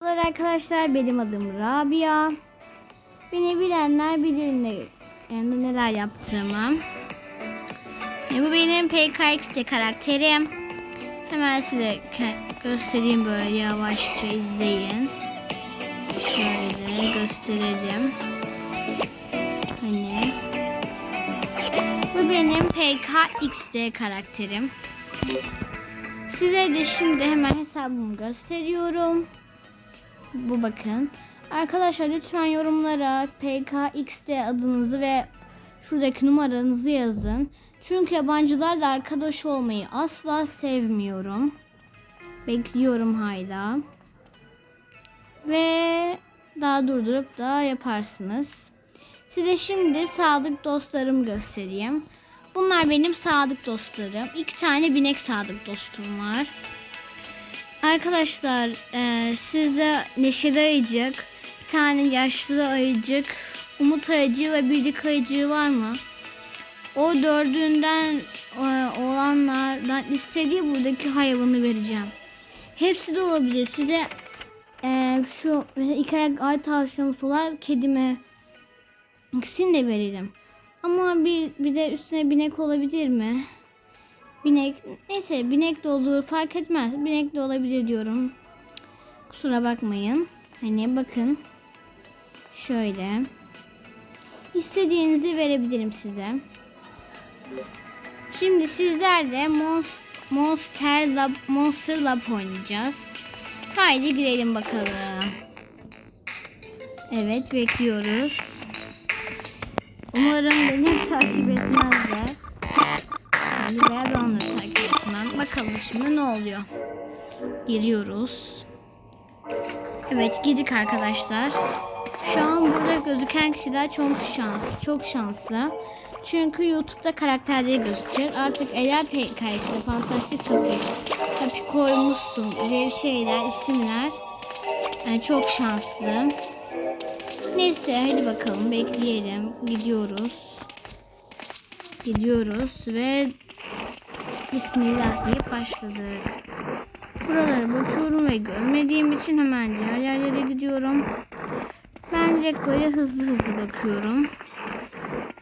Merhabalar arkadaşlar benim adım Rabia. Beni bilenler bilir ne, yani neler yaptığımı. E, bu benim PKX'de karakterim. Hemen size göstereyim böyle yavaşça izleyin. Şöyle gösterelim. Hani bu benim PKXD karakterim. Size de şimdi hemen hesabımı gösteriyorum. Bu bakın. Arkadaşlar lütfen yorumlara PKXD adınızı ve şuradaki numaranızı yazın. Çünkü yabancılarla arkadaş olmayı asla sevmiyorum. Bekliyorum hala. Ve daha durdurup da yaparsınız. Size şimdi sadık dostlarımı göstereyim. Bunlar benim sadık dostlarım. İki tane binek sadık dostum var. Arkadaşlar e, sizde Neşeli Ayıcık, bir tane yaşlı ayıcık, Umut Ayıcığı ve Birlik Ayıcığı var mı? O dördünden e, olanlardan istediği buradaki hayvanı vereceğim. Hepsi de olabilir. Size e, şu mesela iki ayak ay tavşanı solar kedime ikisini de verelim. Ama bir, bir de üstüne binek olabilir mi? Binek neyse binek de olur fark etmez. Binek de olabilir diyorum. Kusura bakmayın. Hani bakın. Şöyle. İstediğinizi verebilirim size. Şimdi sizler de Monst- Monster Lab, Monster Lab oynayacağız. Haydi girelim bakalım. Evet bekliyoruz. Umarım beni takip etmezler. Yani veya ben onları takip etmem. Bakalım şimdi ne oluyor. Giriyoruz. Evet girdik arkadaşlar. Şu an burada gözüken kişiler çok şans, çok şanslı. Çünkü YouTube'da karakterleri gözükecek. Artık eğer PKX'de fantastik tabi tabi koymuşsun diye şeyler, isimler yani çok şanslı. Neyse hadi bakalım bekleyelim. Gidiyoruz. Gidiyoruz ve Bismillah deyip başladık. Buralara bakıyorum ve görmediğim için hemen diğer yerlere gidiyorum. Ben direkt böyle hızlı hızlı bakıyorum.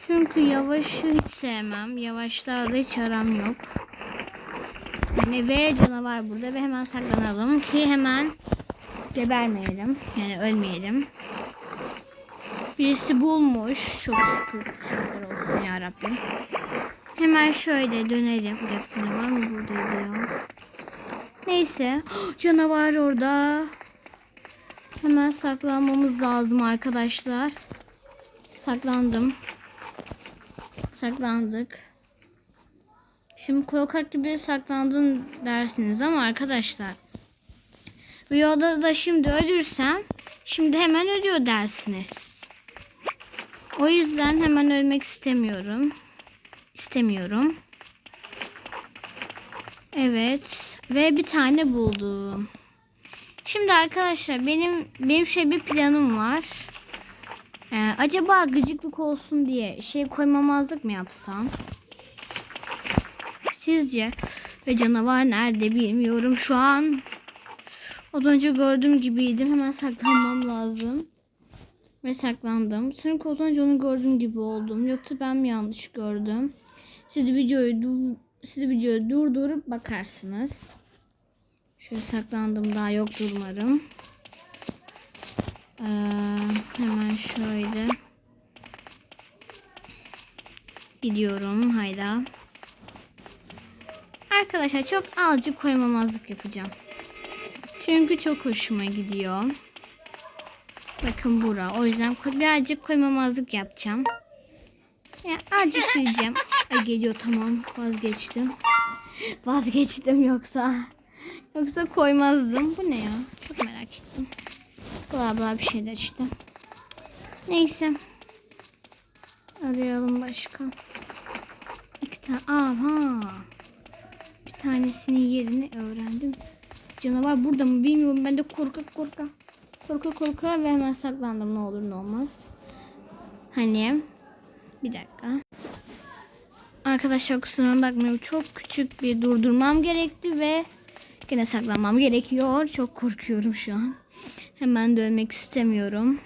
Çünkü yavaşı hiç sevmem. Yavaşlarla hiç aram yok. Yani ve canavar burada ve hemen saklanalım ki hemen gebermeyelim. Yani ölmeyelim. Birisi bulmuş. Çok şükür. Şükür olsun ya Rabbim. Hemen şöyle dönelim. Dakika canavar mı buradaydı ya? Neyse. Canavar orada. Hemen saklanmamız lazım arkadaşlar. Saklandım. Saklandık. Şimdi korkak gibi saklandın dersiniz ama arkadaşlar. Yolda da şimdi ölürsem şimdi hemen ölüyor dersiniz. O yüzden hemen ölmek istemiyorum. İstemiyorum. Evet. Ve bir tane buldum. Şimdi arkadaşlar benim benim şöyle bir planım var. Ee, acaba gıcıklık olsun diye şey koymamazlık mı yapsam? Sizce? Ve canavar nerede bilmiyorum şu an. Az önce gördüğüm gibiydim. Hemen saklanmam lazım. Ve saklandım. Çünkü az önce onu gördüğüm gibi oldum. Yoksa ben mi yanlış gördüm? Siz videoyu dur siz videoyu durdurup bakarsınız. Şöyle saklandım daha yok durmadım. Ee, hemen şöyle gidiyorum hayda. Arkadaşlar çok azıcık koymamazlık yapacağım. Çünkü çok hoşuma gidiyor. Bakın bura. O yüzden birazcık koymamazlık yapacağım. Ya azıcık koyacağım. Ay geliyor tamam vazgeçtim. Vazgeçtim yoksa. Yoksa koymazdım. Bu ne ya? Çok merak ettim. Bla bla bir şeyler işte. Neyse. Arayalım başka. İki tane. Aha. Bir tanesinin yerini öğrendim. Canavar burada mı bilmiyorum. Ben de korka korka. Korka korka ve hemen saklandım. Ne olur ne olmaz. Hani. Bir dakika. Arkadaşlar kusura bakmayın. Çok küçük bir durdurmam gerekti ve Gene saklanmam gerekiyor. Çok korkuyorum şu an. Hemen dönmek istemiyorum.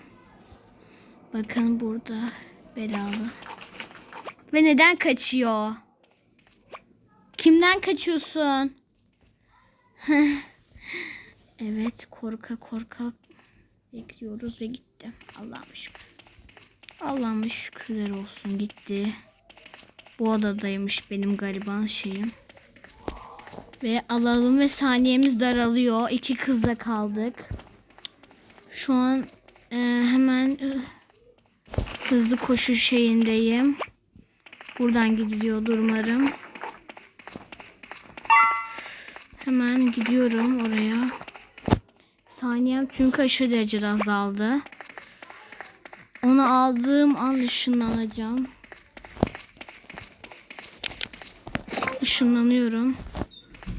Bakın burada belalı. Ve neden kaçıyor? Kimden kaçıyorsun? evet korka korka bekliyoruz ve gitti. Allah'ım şükür. Allah'ım şükürler olsun gitti. Bu odadaymış benim gariban şeyim. Ve alalım ve saniyemiz daralıyor. İki kızla kaldık. Şu an e, hemen e, hızlı koşu şeyindeyim. Buradan gidiliyordur umarım. Hemen gidiyorum oraya. Saniyem çünkü aşırı derecede azaldı. Onu aldığım an ışınlanacağım. Işınlanıyorum.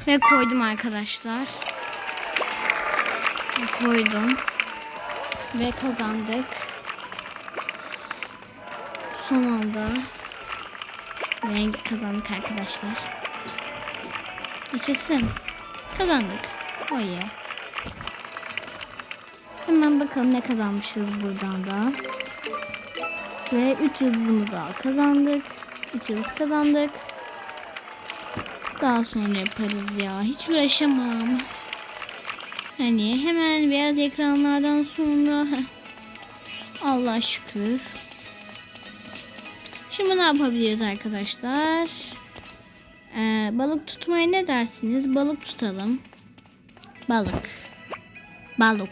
Ve koydum arkadaşlar. Koydum. Ve kazandık. Son anda. Ve kazandık arkadaşlar. Yaşasın. Kazandık. Oh yeah. Hemen bakalım ne kazanmışız buradan da. Ve 3 yıldızımızı kazandık. 3 yıldız kazandık. Daha sonra yaparız ya. Hiç uğraşamam. Hani hemen beyaz ekranlardan sonra Allah şükür. Şimdi ne yapabiliriz arkadaşlar? Ee, balık tutmaya ne dersiniz? Balık tutalım. Balık. Balık.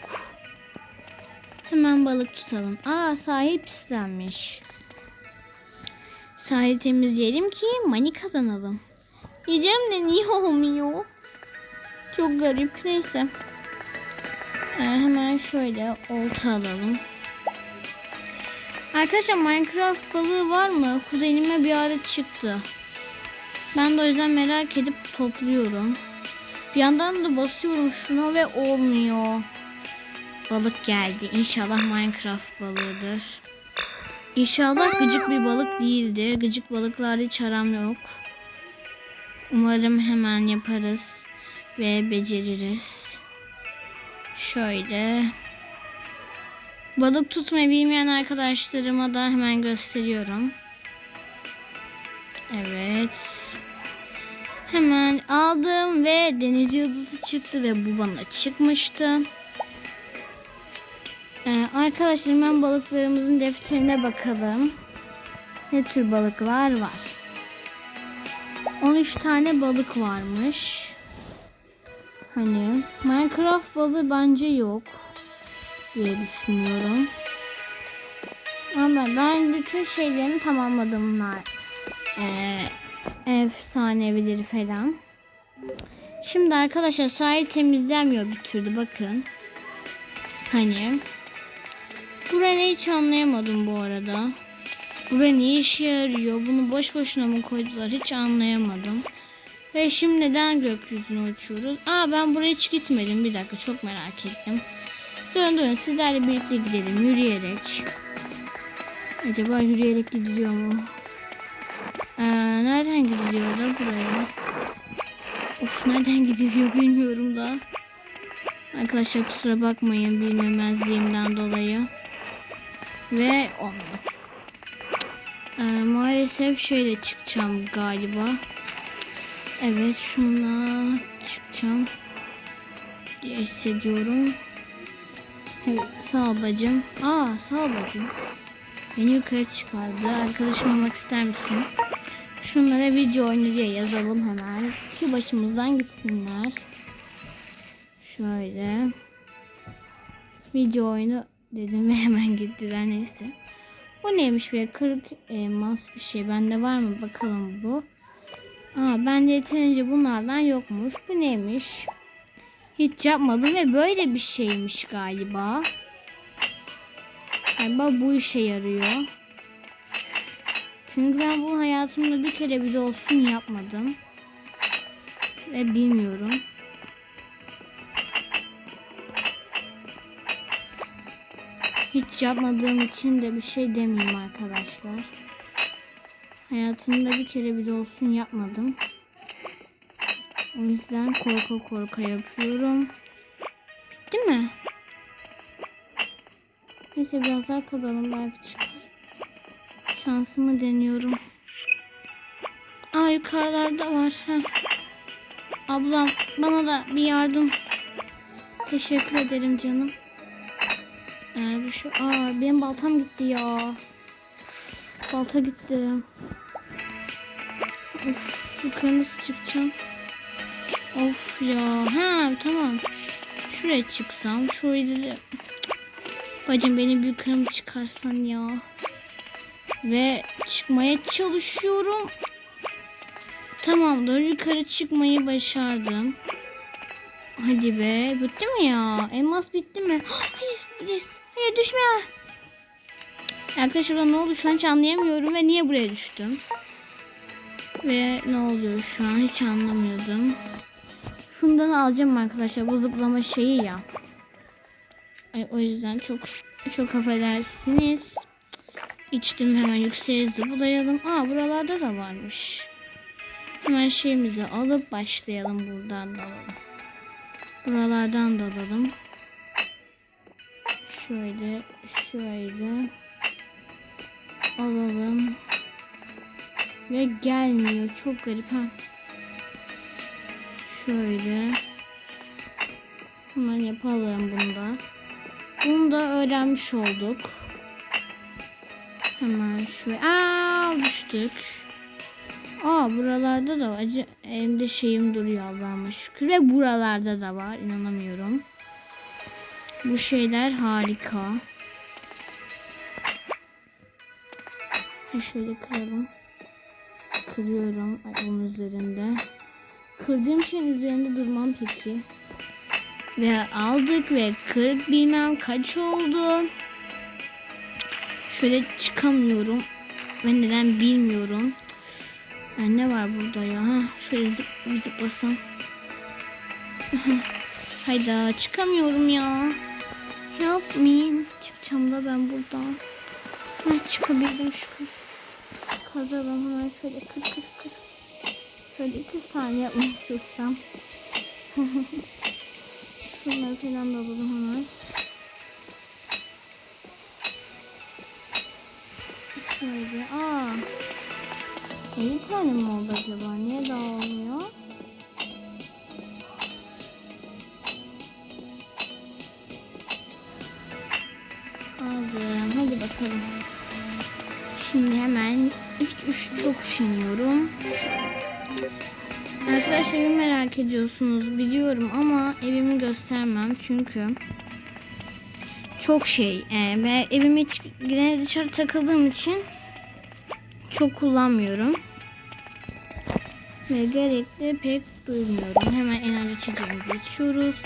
Hemen balık tutalım. Aa sahil pislenmiş. Sahil temizleyelim ki mani kazanalım. Yiyeceğim de niye olmuyor? Çok garip. Neyse. Ee, hemen şöyle olta alalım. Arkadaşlar Minecraft balığı var mı? Kuzenime bir ara çıktı. Ben de o yüzden merak edip topluyorum. Bir yandan da basıyorum şuna ve olmuyor. Balık geldi. İnşallah Minecraft balığıdır. İnşallah gıcık bir balık değildir. Gıcık balıklarda hiç aram yok. Umarım hemen yaparız ve beceririz. Şöyle. Balık tutmayı bilmeyen arkadaşlarıma da hemen gösteriyorum. Evet. Hemen aldım ve deniz yıldızı çıktı ve bu bana çıkmıştı. Ee, arkadaşlar hemen balıklarımızın defterine bakalım. Ne tür balıklar var? 13 tane balık varmış. Hani Minecraft balığı bence yok diye düşünüyorum. Ama ben bütün şeylerimi tamamladım bunlar. Ee, efsanevileri falan. Şimdi arkadaşlar sahil temizlenmiyor bir türlü bakın. Hani Burayı hiç anlayamadım bu arada. Buraya ne işe yarıyor? Bunu boş boşuna mı koydular? Hiç anlayamadım. Ve şimdi neden gökyüzüne uçuyoruz? Aa ben buraya hiç gitmedim. Bir dakika çok merak ettim. Dön dön sizlerle birlikte gidelim yürüyerek. Acaba yürüyerek gidiliyor mu? Ee, nereden gidiliyor da buraya? Of nereden gidiliyor bilmiyorum da. Arkadaşlar kusura bakmayın bilmemezliğimden dolayı. Ve olmadı. Ee, maalesef şöyle çıkacağım galiba. Evet şunla çıkacağım hissediyorum. Evet, sağ ol bacım. Aa sağ ol bacım. Beni yukarı çıkardı. Arkadaşım olmak ister misin? Şunlara video oyunu diye yazalım hemen. Şu başımızdan gitsinler. Şöyle. Video oyunu dedim ve hemen gittiler neyse. Bu neymiş be 40 elmas bir şey. Bende var mı bakalım bu. Aa bende yeterince bunlardan yokmuş. Bu neymiş? Hiç yapmadım ve böyle bir şeymiş galiba. Galiba bu işe yarıyor. Çünkü ben bunu hayatımda bir kere bile olsun yapmadım. Ve bilmiyorum. Hiç yapmadığım için de bir şey demeyeyim arkadaşlar. Hayatımda bir kere bile olsun yapmadım. O yüzden korka korka yapıyorum. Bitti mi? Neyse biraz daha kazalım belki çıkar. Şansımı deniyorum. Aa yukarılarda var. Heh. Ablam bana da bir yardım. Teşekkür ederim canım. Ee, şu, aa benim baltam gitti ya. Balta gitti. Of, yukarı nasıl çıkacağım? Of ya. Ha tamam. Şuraya çıksam. Şurayı da... Bacım beni bir yukarı çıkarsan ya. Ve çıkmaya çalışıyorum. Tamamdır. Yukarı çıkmayı başardım. Hadi be. Bitti mi ya? Elmas bitti mi? Hayır, hayır düşme. Arkadaşlar ne oldu şu an hiç anlayamıyorum ve niye buraya düştüm? Ve ne oluyor şu an hiç anlamıyordum. Şundan alacağım arkadaşlar bu zıplama şeyi ya. Ay, o yüzden çok çok affedersiniz. İçtim hemen yükseğe zıplayalım. Aa buralarda da varmış. Hemen şeyimizi alıp başlayalım buradan da alalım. Buralardan da alalım. Şöyle şöyle alalım. Ve gelmiyor. Çok garip ha. Şöyle. Hemen yapalım bunu da. Bunu da öğrenmiş olduk. Hemen şöyle. Aa düştük. Aa buralarda da. Acı, elimde şeyim duruyor Allah'ıma şükür. Ve buralarda da var. İnanamıyorum. Bu şeyler harika. Ha, Şöyle kıralım. Kırıyorum Ay, onun üzerinde. Kırdığım şeyin üzerinde durmam peki. Ve aldık ve 40 bilmem kaç oldu. Şöyle çıkamıyorum. Ve neden bilmiyorum. Yani ne var burada ya? Ha, şöyle zıplasam. Hayda çıkamıyorum ya. Help me. Nasıl çıkacağım da ben buradan? Ha, çıkabildim şükür. Kazalım hemen şöyle kır kır kır. Şöyle iki tane yapmaya çalışsam. Şunları falan da alalım hemen. Şöyle. Aa. 50 tane mi oldu acaba? Niye daha olmuyor? Aldım. Hadi bakalım. Şimdi hemen ilk üç çok üşeniyorum. Arkadaşlar evi merak ediyorsunuz biliyorum ama evimi göstermem çünkü çok şey e, ve evimi hiç dışarı takıldığım için çok kullanmıyorum. Ve gerekli pek duymuyorum. Hemen enerji içeceğimizi içiyoruz.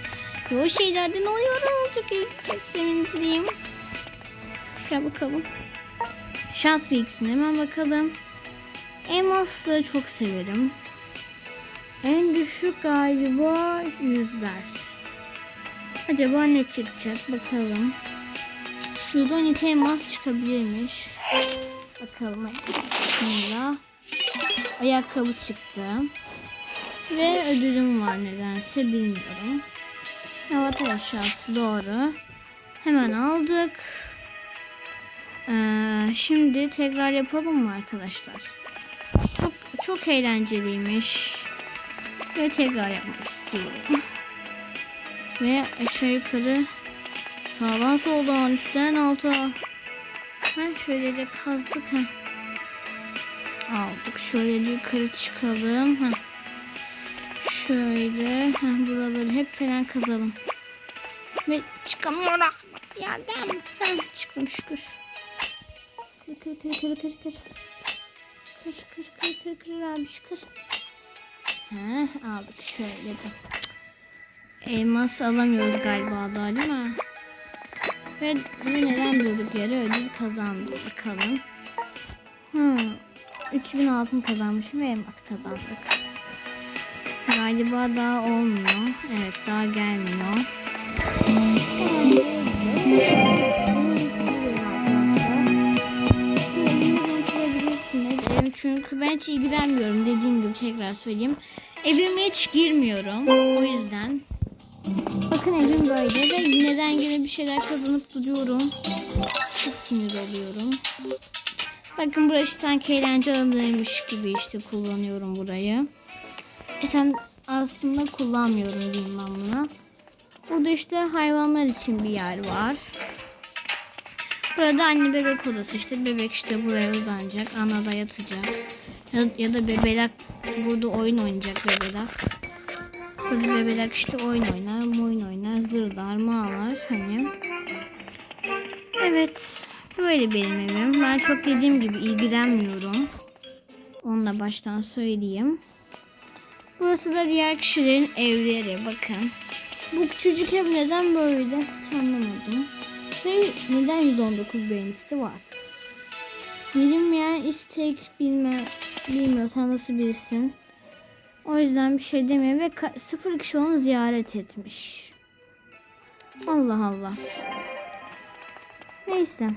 Ve o şeylerden oluyorum. Çok, çok sevinçliyim. Gel bakalım. Şans bilgisine hemen bakalım. Elmasları çok severim. En düşük galiba yüzler. Acaba ne çıkacak bakalım. 112 elmas çıkabilirmiş. Bakalım. Bismillah. Ayakkabı çıktı. Ve ödülüm var nedense bilmiyorum. Evet aşağısı doğru. Hemen aldık. Ee, şimdi tekrar yapalım mı arkadaşlar? Çok, çok eğlenceliymiş. Ve tekrar yapmak istiyorum. Ve aşağı yukarı sağdan soldan üstten alta. Ha, şöyle de kazdık. Ha. Aldık. Şöyle yukarı çıkalım. Ha. Şöyle ha, buraları hep falan kazalım. Ve çıkamıyorum. Yardım. Ha, çıktım şükür. Kır kır kır kır kır kır. Kır kır kır kır abi kır. Ha, aldık şöyle de. Elmas alamıyoruz galiba daha değil mi? Ve neden durduk yere ödül kazandık bakalım. Hmm. 3000 altın kazanmışım ve elmas kazandık. Galiba daha olmuyor. Evet daha gelmiyor. Çünkü ben hiç ilgilenmiyorum dediğim gibi tekrar söyleyeyim. Evime hiç girmiyorum. O yüzden Bakın evim böyle ve neden yine bir şeyler kazanıp duruyorum. Çok sinir oluyorum. Bakın burası sanki eğlence alanıymış gibi işte kullanıyorum burayı. E sen aslında kullanmıyorum diyeyim ben buna. Burada işte hayvanlar için bir yer var. Burada anne bebek odası işte bebek işte buraya uzanacak, ana da yatacak. Ya, ya da bebeler burada oyun oynayacak bebeler. Burada bebeler işte oyun oynar, oyun oynar, zırlar, mağlar hani. Evet, böyle benim evim. Ben çok dediğim gibi ilgilenmiyorum. Onu da baştan söyleyeyim. Burası da diğer kişilerin evleri. Bakın. Bu küçücük ev neden böyle? Hiç anlamadım. Ve neden 119 beğenisi var? Bilinmeyen istek bilme, bilmiyorsan nasıl birisin. O yüzden bir şey demiyor ve sıfır kişi onu ziyaret etmiş. Allah Allah. Neyse.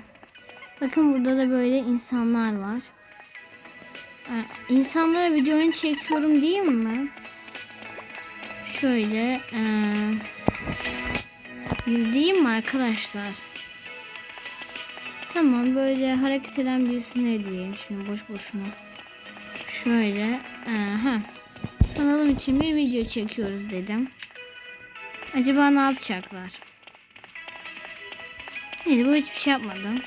Bakın burada da böyle insanlar var. Ee, insanlara videonu çekiyorum diyeyim mi? Şöyle ee, diyeyim mi arkadaşlar? Tamam böyle hareket eden birisine diyeyim şimdi boş boşuna. Şöyle aha. Kanalım için bir video çekiyoruz dedim. Acaba ne yapacaklar? Neyse bu hiçbir şey yapmadım.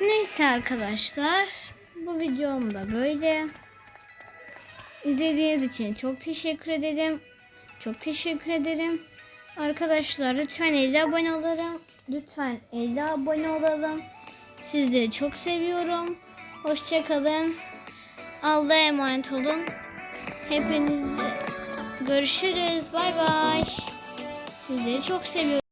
Neyse arkadaşlar. Bu videom da böyle. İzlediğiniz için çok teşekkür ederim. Çok teşekkür ederim. Arkadaşlar lütfen 50 abone olalım. Lütfen 50 abone olalım. Sizleri çok seviyorum. Hoşçakalın. Allah'a emanet olun. Hepiniz görüşürüz. Bay bay. Sizleri çok seviyorum.